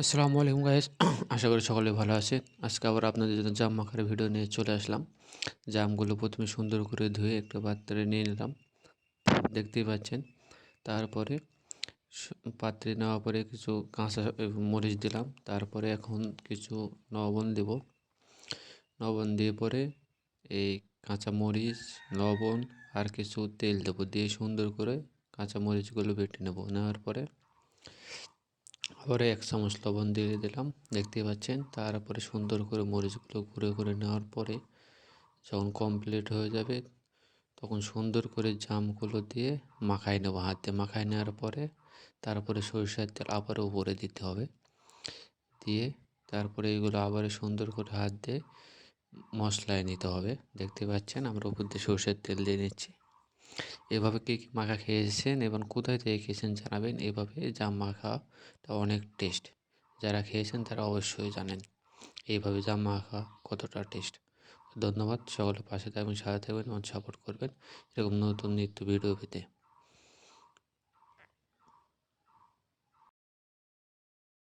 আসসালামু আলাইকুম গাইস। আশা করি সকলে ভালো আছে। আজকে আবার আপনাদের জন্য জাম মাখার ভিডিও নিয়ে চলে আসলাম। জামগুলো প্রথমে সুন্দর করে ধুয়ে একটা পাত্রে নিয়ে নিলাম। দেখতেই পাচ্ছেন। তারপরে পাত্রে নেওয়ার পরে কিছু কাঁচা মরিচ দিলাম। তারপরে এখন কিছু লবণ দেব। লবণ দিয়ে পরে এই কাঁচা মরিচ, লবণ আর কিছু তেল দেবো। দিয়ে সুন্দর করে কাঁচা মরিচগুলো বেটে নেব। নেওয়ার পরে আবার এক চামচ লবণ দিয়ে দিলাম। দেখতে পাচ্ছেন, তারপরে সুন্দর করে মরিচগুলো ঘুরে ঘুরে নেওয়ার পরে যখন কমপ্লিট হয়ে যাবে, তখন সুন্দর করে জামগুলো দিয়ে মাখাই নেব হাতে। মাখাই নেওয়ার পরে তারপরে সরিষার তেল আবার উপরে দিতে হবে। দিয়ে তারপরে এগুলো আবার সুন্দর করে হাত দিয়ে মশলায় নিতে হবে। দেখতে পাচ্ছেন, আমরা উপর দিয়ে সরষের তেল দিয়ে নিচ্ছি। এভাবে কে কী মাখা খেয়েছেন এবং কোথায় থেকে খেয়েছেন জানাবেন? এভাবে জাম মাখাটা অনেক টেস্ট যারা খেয়েছেন তারা অবশ্যই জানেন। এইভাবে জাম মাখা, কতটা টেস্ট ধন্যবাদ। সকলের পাশে থাকবেন, সাথে থাকবেন এবং সাপোর্ট করবেন। এরকম নতুন নিত্য ভিডিও পেতে।